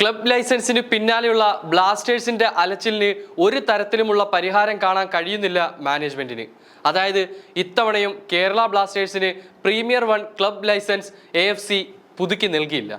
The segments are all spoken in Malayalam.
ക്ലബ് ലൈസൻസിന് പിന്നാലെയുള്ള ബ്ലാസ്റ്റേഴ്സിന്റെ അലച്ചിലിന് ഒരു തരത്തിലുമുള്ള പരിഹാരം കാണാൻ കഴിയുന്നില്ല മാനേജ്മെന്റിന്. അതായത് ഇത്തവണയും കേരള ബ്ലാസ്റ്റേഴ്സിന് പ്രീമിയർ വൺ ക്ലബ് ലൈസൻസ് എ പുതുക്കി നൽകിയില്ല.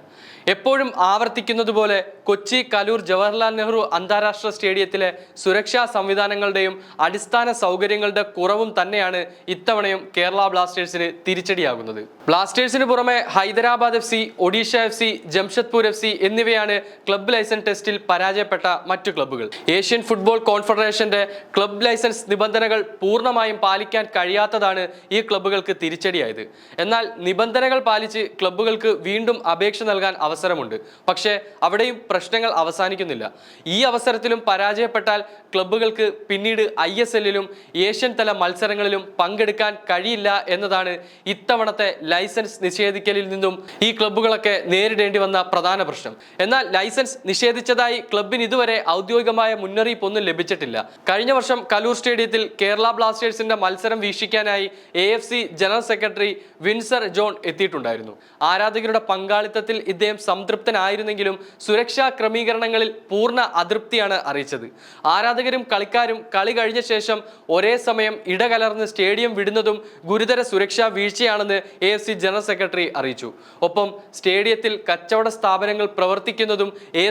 എപ്പോഴും ആവർത്തിക്കുന്നത് പോലെ കൊച്ചി കലൂർ ജവഹർലാൽ നെഹ്റു അന്താരാഷ്ട്ര സ്റ്റേഡിയത്തിലെ സുരക്ഷാ സംവിധാനങ്ങളുടെയും അടിസ്ഥാന സൗകര്യങ്ങളുടെ കുറവും തന്നെയാണ് ഇത്തവണയും കേരള ബ്ലാസ്റ്റേഴ്സിന് തിരിച്ചടിയാകുന്നത്. ബ്ലാസ്റ്റേഴ്സിന് പുറമെ Hyderabad F C Odisha F C Jamshedpur F C എന്നിവയാണ് ക്ലബ് ലൈസൻസ് ടെസ്റ്റിൽ പരാജയപ്പെട്ട മറ്റു ക്ലബ്ബുകൾ. ഏഷ്യൻ ഫുട്ബോൾ കോൺഫെഡറേഷന്റെ ക്ലബ് ലൈസൻസ് നിബന്ധനകൾ പൂർണമായും പാലിക്കാൻ കഴിയാത്തതാണ് ഈ ക്ലബ്ബുകൾക്ക് തിരിച്ചടിയായത്. എന്നാൽ നിബന്ധനകൾ പാലിച്ച് ക്ലബ്ബുകൾക്ക് വീണ്ടും അപേക്ഷ നൽകാൻ അവസരമുണ്ട്. പക്ഷേ അവിടെയും പ്രശ്നങ്ങൾ അവസാനിക്കുന്നില്ല. ഈ അവസരത്തിലും പരാജയപ്പെട്ടാൽ ക്ലബ്ബുകൾക്ക് പിന്നീട് ഐ എസ് എല്ലിലും ഏഷ്യൻ തല മത്സരങ്ങളിലും പങ്കെടുക്കാൻ കഴിയില്ല എന്നതാണ് ഇത്തവണത്തെ ലൈസൻസ് നിഷേധിക്കലിൽ നിന്നും ഈ ക്ലബ്ബുകളൊക്കെ നേരിടേണ്ടി വന്ന പ്രധാന പ്രശ്നം. എന്നാൽ ലൈസൻസ് നിഷേധിച്ചതായി ക്ലബിന് ഇതുവരെ ഔദ്യോഗികമായ മുന്നറിയിപ്പൊന്നും ലഭിച്ചിട്ടില്ല. കഴിഞ്ഞ വർഷം കലൂർ സ്റ്റേഡിയത്തിൽ കേരള ബ്ലാസ്റ്റേഴ്സിന്റെ മത്സരം വീക്ഷിക്കാനായി എ ജനറൽ സെക്രട്ടറി വിൻസർ ജോൺ എത്തിയിട്ടുണ്ടായിരുന്നു. ആരാധകരുടെ പങ്കാളിത്തത്തിൽ ഇദ്ദേഹം സംതൃപ്തനായിരുന്നെങ്കിലും സുരക്ഷാ ക്രമീകരണങ്ങളിൽ പൂർണ അതൃപ്തിയാണ് അറിയിച്ചത്. ആരാധകരും കളിക്കാരും കളി കഴിഞ്ഞ ശേഷം ഒരേ സമയം ഇടകലർന്ന് സ്റ്റേഡിയം വിടുന്നതും ഗുരുതര സുരക്ഷാ വീഴ്ചയാണെന്ന് എ ജനറൽ സെക്രട്ടറി അറിയിച്ചു. ഒപ്പം സ്റ്റേഡിയത്തിൽ കച്ചവട സ്ഥാപനങ്ങൾ പ്രവർത്തിക്കുന്നതും എ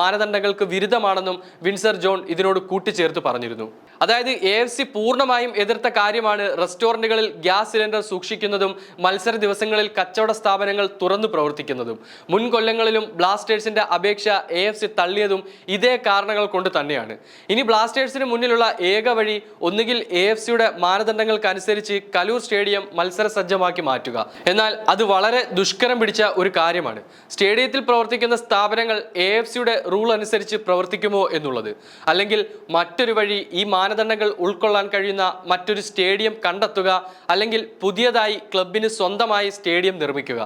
മാനദണ്ഡങ്ങൾക്ക് വിരുദ്ധമാണെന്നും വിൻസർ ജോൺ ഇതിനോട് കൂട്ടിച്ചേർത്ത് പറഞ്ഞിരുന്നു. അതായത് എ എഫ് സി പൂർണമായും എതിർത്ത കാര്യമാണ് റെസ്റ്റോറന്റുകളിൽ ഗ്യാസ് സിലിണ്ടർ സൂക്ഷിക്കുന്നതും മത്സര ദിവസങ്ങളിൽ കച്ചവട സ്ഥാപനങ്ങൾ തുറന്നു പ്രവർത്തിക്കുന്നതും. മുൻ കൊല്ലങ്ങളിലും ബ്ലാസ്റ്റേഴ്സിന്റെ അപേക്ഷ എ എഫ് സി തള്ളിയതും ഇതേ കാരണങ്ങൾ കൊണ്ട് തന്നെയാണ്. ഇനി ബ്ലാസ്റ്റേഴ്സിന് മുന്നിലുള്ള ഏക വഴി ഒന്നുകിൽ എ എഫ് സിയുടെ മാനദണ്ഡങ്ങൾക്കനുസരിച്ച് കലൂർ സ്റ്റേഡിയം മത്സര സജ്ജമാക്കി മാറ്റുക. എന്നാൽ അത് വളരെ ദുഷ്കരം പിടിച്ച ഒരു കാര്യമാണ്. സ്റ്റേഡിയത്തിൽ പ്രവർത്തിക്കുന്ന സ്ഥാപനങ്ങൾ എ എഫ് സിയുടെ റൂൾ അനുസരിച്ച് പ്രവർത്തിക്കുമോ എന്നുള്ളത്. അല്ലെങ്കിൽ മറ്റൊരു വഴി ഈ മാനദണ്ഡങ്ങൾ ഉൾക്കൊള്ളാൻ കഴിയുന്ന മറ്റൊരു സ്റ്റേഡിയം കണ്ടെത്തുക അല്ലെങ്കിൽ പുതിയതായി ക്ലബിന് സ്വന്തമായി സ്റ്റേഡിയം നിർമ്മിക്കുക.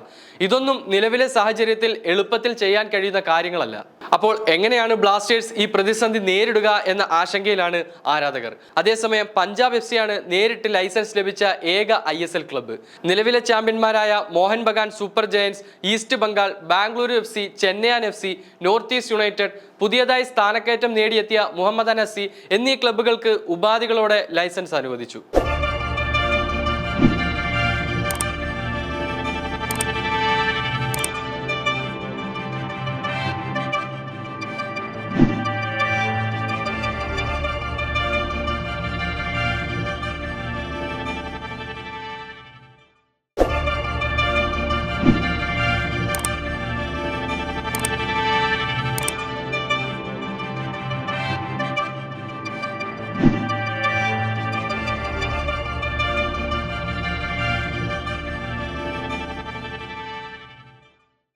ഇതൊന്നും നിലവിലെ സാഹചര്യത്തിൽ എളുപ്പത്തിൽ ചെയ്യാൻ കഴിയുന്ന കാര്യങ്ങളല്ല. അപ്പോൾ എങ്ങനെയാണ് ബ്ലാസ്റ്റേഴ്സ് ഈ പ്രതിസന്ധി നേരിടുക എന്ന ആശങ്കയിലാണ് ആരാധകർ. അതേസമയം പഞ്ചാബ് എഫ് സിയാണ് നേരിട്ട് ലൈസൻസ് ലഭിച്ച ഏക ഐ എസ് എൽ ക്ലബ്ബ് നിലവിലെ ചാമ്പ്യന്മാരായ Mohun Bagan super giants east Bengal Bengaluru F C Chennaiyin F C north east united പുതിയതായി സ്ഥാനക്കയറ്റം നേടിയെത്തിയ മുഹമ്മദ് അനസി എന്നീ ക്ലബ്ബുകൾക്ക് ഉപാധികളോടെ ലൈസൻസ് അനുവദിച്ചു.